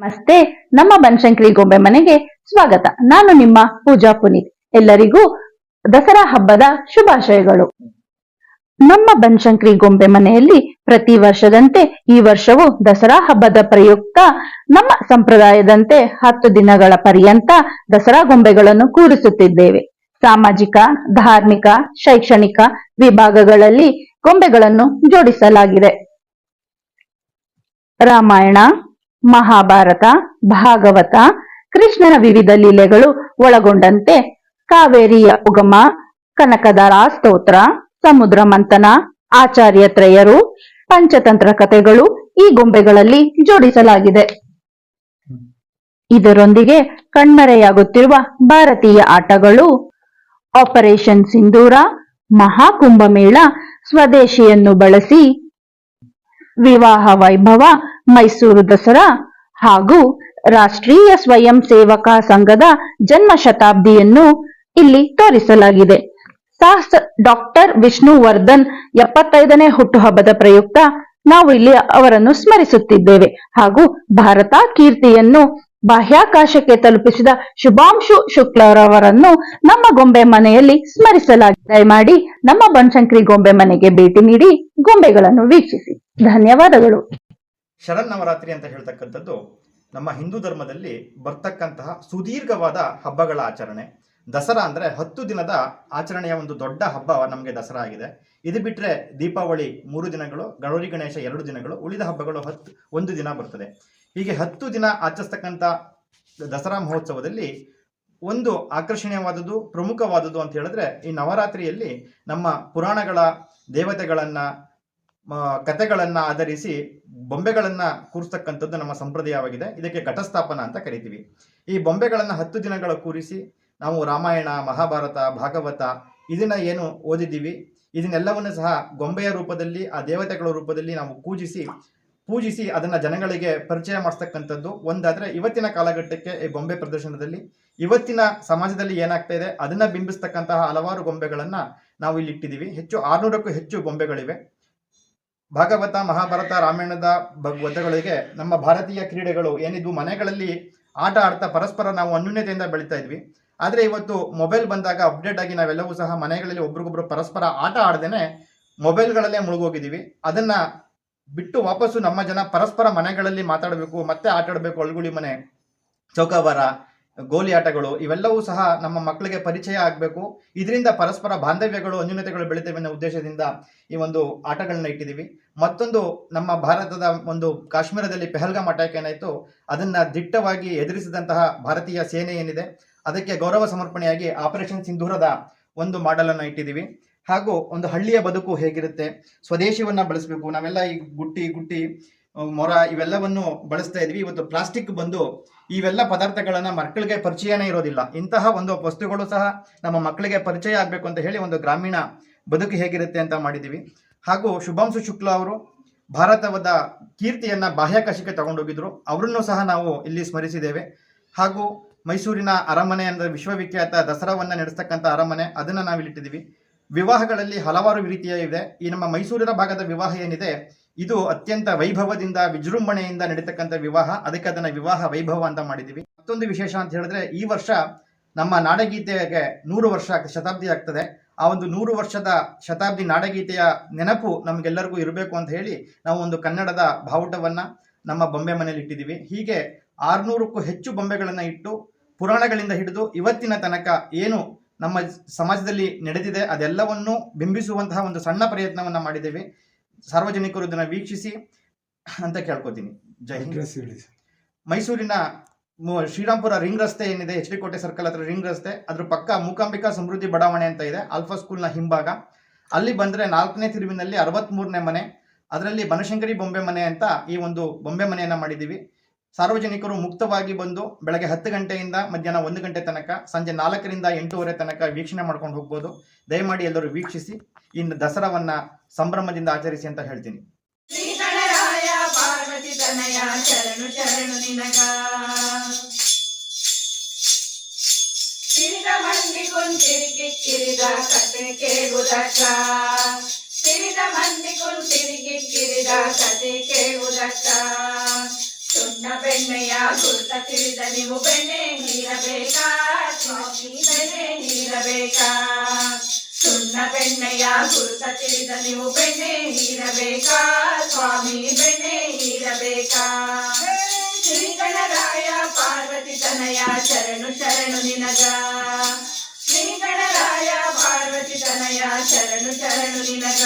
ನಮಸ್ತೆ, ನಮ್ಮ ಬನಶಂಕರಿ ಗೊಂಬೆ ಮನೆಗೆ ಸ್ವಾಗತ. ನಾನು ನಿಮ್ಮ ಪೂಜಾ ಪುನೀತ್. ಎಲ್ಲರಿಗೂ ದಸರಾ ಹಬ್ಬದ ಶುಭಾಶಯಗಳು. ನಮ್ಮ ಬನಶಂಕರಿ ಗೊಂಬೆ ಮನೆಯಲ್ಲಿ ಪ್ರತಿ ವರ್ಷದಂತೆ ಈ ವರ್ಷವೂ ದಸರಾ ಹಬ್ಬದ ಪ್ರಯುಕ್ತ, ನಮ್ಮ ಸಂಪ್ರದಾಯದಂತೆ ಹತ್ತು ದಿನಗಳ ಪರ್ಯಂತ ದಸರಾ ಗೊಂಬೆಗಳನ್ನು ಕೂರಿಸುತ್ತಿದ್ದೇವೆ. ಸಾಮಾಜಿಕ, ಧಾರ್ಮಿಕ, ಶೈಕ್ಷಣಿಕ ವಿಭಾಗಗಳಲ್ಲಿ ಗೊಂಬೆಗಳನ್ನು ಜೋಡಿಸಲಾಗಿದೆ. ರಾಮಾಯಣ ಮಹಾಭಾರತ, ಭಾಗವತ, ಕೃಷ್ಣನ ವಿವಿಧ ಲೀಲೆಗಳು ಒಳಗೊಂಡಂತೆ ಕಾವೇರಿಯ ಉಗಮ, ಕನಕದಾರ ಸ್ತೋತ್ರ, ಸಮುದ್ರ ಮಂಥನ, ಆಚಾರ್ಯ ತ್ರಯರು, ಪಂಚತಂತ್ರ ಕಥೆಗಳು ಈ ಗೊಂಬೆಗಳಲ್ಲಿ ಜೋಡಿಸಲಾಗಿದೆ. ಇದರೊಂದಿಗೆ ಕಣ್ಮರೆಯಾಗುತ್ತಿರುವ ಭಾರತೀಯ ಆಟಗಳು ಆಪರೇಷನ್ ಸಿಂಧೂರ, ಮಹಾಕುಂಭಮೇಳ, ಸ್ವದೇಶಿಯನ್ನು ಬಳಸಿ ವಿವಾಹ ವೈಭವ ಮೈಸೂರು ದಸರಾ ಹಾಗೂ ರಾಷ್ಟ್ರೀಯ ಸ್ವಯಂ ಸೇವಕ ಸಂಘದ ಜನ್ಮ ಶತಾಬ್ದಿಯನ್ನು ಇಲ್ಲಿ ತೋರಿಸಲಾಗಿದೆ. ಸಾಹಸ ಡಾಕ್ಟರ್ ವಿಷ್ಣುವರ್ಧನ್ ಎಪ್ಪತ್ತೈದನೇ ಹುಟ್ಟುಹಬ್ಬದ ಪ್ರಯುಕ್ತ ನಾವು ಇಲ್ಲಿ ಅವರನ್ನು ಸ್ಮರಿಸುತ್ತಿದ್ದೇವೆ ಹಾಗೂ ಭಾರತ ಕೀರ್ತಿಯನ್ನು ಬಾಹ್ಯಾಕಾಶಕ್ಕೆ ತಲುಪಿಸಿದ ಶುಭಾಂಶು ಶುಕ್ಲರವರನ್ನು ನಮ್ಮ ಗೊಂಬೆ ಮನೆಯಲ್ಲಿ ಸ್ಮರಿಸಲಾಗಿದೆ. ಮಾಡಿ ನಮ್ಮ ಬನಶಂಕರಿ ಗೊಂಬೆ ಮನೆಗೆ ಭೇಟಿ ನೀಡಿ ಗೊಂಬೆಗಳನ್ನು ವೀಕ್ಷಿಸಿ. ಧನ್ಯವಾದಗಳು. ಶರನ್ನವರಾತ್ರಿ ಅಂತ ಹೇಳ್ತಕ್ಕಂಥದ್ದು ನಮ್ಮ ಹಿಂದೂ ಧರ್ಮದಲ್ಲಿ ಬರ್ತಕ್ಕಂತಹ ಸುದೀರ್ಘವಾದ ಹಬ್ಬಗಳ ಆಚರಣೆ. ದಸರಾ ಅಂದರೆ ಹತ್ತು ದಿನದ ಆಚರಣೆಯ ಒಂದು ದೊಡ್ಡ ಹಬ್ಬ ನಮಗೆ ದಸರಾ ಆಗಿದೆ. ಇದು ಬಿಟ್ಟರೆ ದೀಪಾವಳಿ ಮೂರು ದಿನಗಳು, ಗೌರಿ ಗಣೇಶ ಎರಡು ದಿನಗಳು, ಉಳಿದ ಹಬ್ಬಗಳು ಹತ್ತು ಒಂದು ದಿನ ಬರ್ತದೆ. ಹೀಗೆ ಹತ್ತು ದಿನ ಆಚರಿಸ್ತಕ್ಕಂಥ ದಸರಾ ಮಹೋತ್ಸವದಲ್ಲಿ ಒಂದು ಆಕರ್ಷಣೀಯವಾದದ್ದು, ಪ್ರಮುಖವಾದದ್ದು ಅಂತ ಹೇಳಿದ್ರೆ ಈ ನವರಾತ್ರಿಯಲ್ಲಿ ನಮ್ಮ ಪುರಾಣಗಳ ದೇವತೆಗಳನ್ನು ಕತೆಗಳನ್ನ ಆಧರಿಸಿ ಬೊಂಬೆಗಳನ್ನ ಕೂರಿಸ್ತಕ್ಕಂಥದ್ದು ನಮ್ಮ ಸಂಪ್ರದಾಯವಾಗಿದೆ. ಇದಕ್ಕೆ ಘಟಸ್ಥಾಪನ ಅಂತ ಕರಿತೀವಿ. ಈ ಬೊಂಬೆಗಳನ್ನ ಹತ್ತು ದಿನಗಳ ಕೂರಿಸಿ ನಾವು ರಾಮಾಯಣ, ಮಹಾಭಾರತ, ಭಾಗವತ ಇದನ್ನ ಏನು ಓದಿದ್ದೀವಿ. ಇದನ್ನೆಲ್ಲವನ್ನು ಸಹ ಗೊಂಬೆಯ ರೂಪದಲ್ಲಿ, ಆ ದೇವತೆಗಳ ರೂಪದಲ್ಲಿ ನಾವು ಪೂಜಿಸಿ ಪೂಜಿಸಿ ಅದನ್ನ ಜನಗಳಿಗೆ ಪರಿಚಯ ಮಾಡಿಸ್ತಕ್ಕಂಥದ್ದು. ಒಂದಾದ್ರೆ ಇವತ್ತಿನ ಕಾಲಘಟ್ಟಕ್ಕೆ ಈ ಬೊಂಬೆ ಪ್ರದರ್ಶನದಲ್ಲಿ ಇವತ್ತಿನ ಸಮಾಜದಲ್ಲಿ ಏನಾಗ್ತಾ ಇದೆ, ಅದನ್ನ ಬಿಂಬಿಸ್ತಕ್ಕಂತಹ ಹಲವಾರು ಗೊಂಬೆಗಳನ್ನ ನಾವು ಇಲ್ಲಿ ಇಟ್ಟಿದ್ದೀವಿ ಹೆಚ್ಚು ಆರ್ನೂರಕ್ಕೂ ಹೆಚ್ಚು ಗೊಂಬೆಗಳಿವೆ. ಭಾಗವತ, ಮಹಾಭಾರತ, ರಾಮಾಯಣದ ಭಗವತಗಳಿಗೆ ನಮ್ಮ ಭಾರತೀಯ ಕ್ರೀಡೆಗಳು ಏನಿದ್ವು ಮನೆಗಳಲ್ಲಿ ಆಟ ಆಡ್ತಾ ಪರಸ್ಪರ ನಾವು ಅನ್ಯೂನ್ಯತೆಯಿಂದ ಬೆಳೀತಾ ಇದ್ವಿ. ಆದರೆ ಇವತ್ತು ಮೊಬೈಲ್ ಬಂದಾಗ ಅಪ್ಡೇಟ್ ಆಗಿ ನಾವೆಲ್ಲವೂ ಸಹ ಮನೆಗಳಲ್ಲಿ ಒಬ್ರಿಗೊಬ್ರು ಪರಸ್ಪರ ಆಟ ಆಡ್ದೇನೆ ಮೊಬೈಲ್ಗಳಲ್ಲೇ ಮುಳುಗೋಗಿದ್ದೀವಿ. ಅದನ್ನ ಬಿಟ್ಟು ವಾಪಸ್ಸು ನಮ್ಮ ಜನ ಪರಸ್ಪರ ಮನೆಗಳಲ್ಲಿ ಮಾತಾಡಬೇಕು, ಮತ್ತೆ ಆಟಾಡಬೇಕು, ಅಳ್ಗುಳಿ ಮನೆ, ಚೌಕಾಬಾರ ಗೋಲಿ ಆಟಗಳು, ಇವೆಲ್ಲವೂ ಸಹ ನಮ್ಮ ಮಕ್ಕಳಿಗೆ ಪರಿಚಯ ಆಗಬೇಕು. ಇದರಿಂದ ಪರಸ್ಪರ ಬಾಂಧವ್ಯಗಳು, ಅನ್ಯೂನ್ಯತೆಗಳು ಬೆಳಿತೇವೆ ಅನ್ನೋ ಉದ್ದೇಶದಿಂದ ಈ ಒಂದು ಆಟಗಳನ್ನ ಇಟ್ಟಿದ್ದೀವಿ. ಮತ್ತೊಂದು ನಮ್ಮ ಭಾರತದ ಒಂದು ಕಾಶ್ಮೀರದಲ್ಲಿ ಪೆಹಲ್ಗಾಮ್ ಅಟ್ಯಾಕ್ ಏನಾಯಿತು, ಅದನ್ನ ದಿಟ್ಟವಾಗಿ ಎದುರಿಸಿದಂತಹ ಭಾರತೀಯ ಸೇನೆ ಏನಿದೆ, ಅದಕ್ಕೆ ಗೌರವ ಸಮರ್ಪಣೆಯಾಗಿ ಆಪರೇಷನ್ ಸಿಂಧೂರದ ಒಂದು ಮಾಡೆಲನ್ನು ಇಟ್ಟಿದ್ದೀವಿ. ಹಾಗೂ ಒಂದು ಹಳ್ಳಿಯ ಬದುಕು ಹೇಗಿರುತ್ತೆ ಸ್ವದೇಶಿಯನ್ನ ಬಳಸಬೇಕು, ನಾವೆಲ್ಲ ಈ ಗುಟ್ಟಿ ಗುಟ್ಟಿ ಮೊರ ಇವೆಲ್ಲವನ್ನು ಬಳಸ್ತಾ ಇದ್ವಿ. ಇವತ್ತು ಪ್ಲಾಸ್ಟಿಕ್ ಬಂದು ಇವೆಲ್ಲ ಪದಾರ್ಥಗಳನ್ನ ಮಕ್ಕಳಿಗೆ ಪರಿಚಯನೇ ಇರೋದಿಲ್ಲ. ಇಂತಹ ಒಂದು ವಸ್ತುಗಳು ಸಹ ನಮ್ಮ ಮಕ್ಕಳಿಗೆ ಪರಿಚಯ ಆಗಬೇಕು ಅಂತ ಹೇಳಿ ಒಂದು ಗ್ರಾಮೀಣ ಬದುಕು ಹೇಗಿರುತ್ತೆ ಅಂತ ಮಾಡಿದ್ದೀವಿ. ಹಾಗೂ ಶುಭಾಂಶು ಶುಕ್ಲ ಅವರು ಭಾರತದ ಕೀರ್ತಿಯನ್ನ ಬಾಹ್ಯಾಕಾಶಕ್ಕೆ ತಗೊಂಡೋಗಿದ್ರು. ಅವರನ್ನು ಸಹ ನಾವು ಇಲ್ಲಿ ಸ್ಮರಿಸಿದ್ದೇವೆ. ಹಾಗೂ ಮೈಸೂರಿನ ಅರಮನೆ ಅಂದರೆ ವಿಶ್ವವಿಖ್ಯಾತ ದಸರಾವನ್ನು ನಡೆಸ್ತಕ್ಕಂಥ ಅರಮನೆ, ಅದನ್ನು ನಾವಿಲ್ಲಿಟ್ಟಿದ್ದೀವಿ. ವಿವಾಹಗಳಲ್ಲಿ ಹಲವಾರು ರೀತಿಯ ಇದೆ. ಈ ನಮ್ಮ ಮೈಸೂರಿನ ಭಾಗದ ವಿವಾಹ ಏನಿದೆ, ಇದು ಅತ್ಯಂತ ವೈಭವದಿಂದ, ವಿಜೃಂಭಣೆಯಿಂದ ನಡೀತಕ್ಕಂಥ ವಿವಾಹ. ಅದಕ್ಕೆ ಅದನ್ನ ವಿವಾಹ ವೈಭವ ಅಂತ ಮಾಡಿದ್ದೀವಿ ಮತ್ತೊಂದು ವಿಶೇಷ ಅಂತ ಹೇಳಿದ್ರೆ, ಈ ವರ್ಷ ನಮ್ಮ ನಾಡಗೀತೆಗೆ ನೂರು ವರ್ಷ ಶತಾಬ್ದಿ ಆಗ್ತದೆ. ಆ ಒಂದು ನೂರು ವರ್ಷದ ಶತಾಬ್ದಿ ನಾಡಗೀತೆಯ ನೆನಪು ನಮಗೆಲ್ಲರಿಗೂ ಇರಬೇಕು ಅಂತ ಹೇಳಿ ನಾವು ಒಂದು ಕನ್ನಡದ ಬಾವುಟವನ್ನ ನಮ್ಮ ಬೊಂಬೆ ಮನೆಯಲ್ಲಿ ಇಟ್ಟಿದ್ದೀವಿ ಹೀಗೆ ಆರುನೂರಕ್ಕೂ ಹೆಚ್ಚು ಬೊಂಬೆಗಳನ್ನು ಇಟ್ಟು ಪುರಾಣಗಳಿಂದ ಹಿಡಿದು ಇವತ್ತಿನ ತನಕ ಏನು ನಮ್ಮ ಸಮಾಜದಲ್ಲಿ ನಡೆದಿದೆ ಅದೆಲ್ಲವನ್ನು ಬಿಂಬಿಸುವಂತಹ ಒಂದು ಸಣ್ಣ ಪ್ರಯತ್ನವನ್ನ ಮಾಡಿದ್ದೇವೆ. ಸಾರ್ವಜನಿಕರು ಇದನ್ನು ವೀಕ್ಷಿಸಿ ಅಂತ ಕೇಳ್ಕೊತೀನಿ. ಜೈ ಹಿಂದ್. ಮೈಸೂರಿನ ಶ್ರೀರಾಮ್ಪುರ ರಿಂಗ್ ರಸ್ತೆ ಏನಿದೆ ಎಚ್ ಡಿ ಕೋಟೆ ಸರ್ಕಲ್ ಹತ್ರ ರಿಂಗ್ ರಸ್ತೆ ಅದ್ರ ಪಕ್ಕ ಮೂಕಾಂಬಿಕಾ ಸಮೃದ್ಧಿ ಬಡಾವಣೆ ಅಂತ ಇದೆ ಆಲ್ಫಾ ಸ್ಕೂಲ್ನ ಹಿಂಭಾಗ. ಅಲ್ಲಿ ಬಂದ್ರೆ ನಾಲ್ಕನೇ ತಿರುವಿನಲ್ಲಿ ಅರವತ್ತ್ಮೂರನೇ ಮನೆ ಅದರಲ್ಲಿ ಬನಶಂಕರಿ ಬೊಂಬೆ ಮನೆ ಅಂತ ಈ ಒಂದು ಬೊಂಬೆ ಮನೆಯನ್ನ ಮಾಡಿದ್ದೀವಿ. ಸಾರ್ವಜನಿಕರು ಮುಕ್ತವಾಗಿ ಬಂದು ಬೆಳಗ್ಗೆ ಹತ್ತು ಗಂಟೆಯಿಂದ ಮಧ್ಯಾಹ್ನ ಒಂದು ಗಂಟೆ ತನಕ, ಸಂಜೆ ನಾಲ್ಕರಿಂದ ಎಂಟೂವರೆ ತನಕ ವೀಕ್ಷಣೆ ಮಾಡ್ಕೊಂಡು ಹೋಗ್ಬೋದು. ದಯಮಾಡಿ ಎಲ್ಲರೂ ವೀಕ್ಷಿಸಿ, ಇನ್ನು ದಸರಾವನ್ನ ಸಂಭ್ರಮದಿಂದ ಆಚರಿಸಿ ಅಂತ ಹೇಳ್ತೀನಿ. ಮಂದಿ ಸುಣ್ಣ ಬೆಳ್ಳಿ ಬೆಣ್ಣೆಯ ಗುರುತ ತಿಳಿದ ನೀವು ಬೆಣ್ಣೆ ಹೀರಬೇಕಾ ಸ್ವಾಮಿ ಬೆಣ್ಣೆ ಹೀರಬೇಕಾ ಸುಣ್ಣ ಬೆಣ್ಣೆಯ ಗುರುತ ತಿಳಿದ ನೀವು ಬೆಣ್ಣೆ ಹೀರಬೇಕಾ ಸ್ವಾಮಿ ಬೆಣ್ಣೆ ಹೀರಬೇಕಾ ಶ್ರೀ ಗಣರಾಯ ಪಾರ್ವತಿ ತನಯ ಶರಣು ಶರಣು ನಿನಗ ಶ್ರೀ ಗಣರಾಯ ಪಾರ್ವತಿ ತನಯ ಶರಣು ಶರಣು ನಿನಗ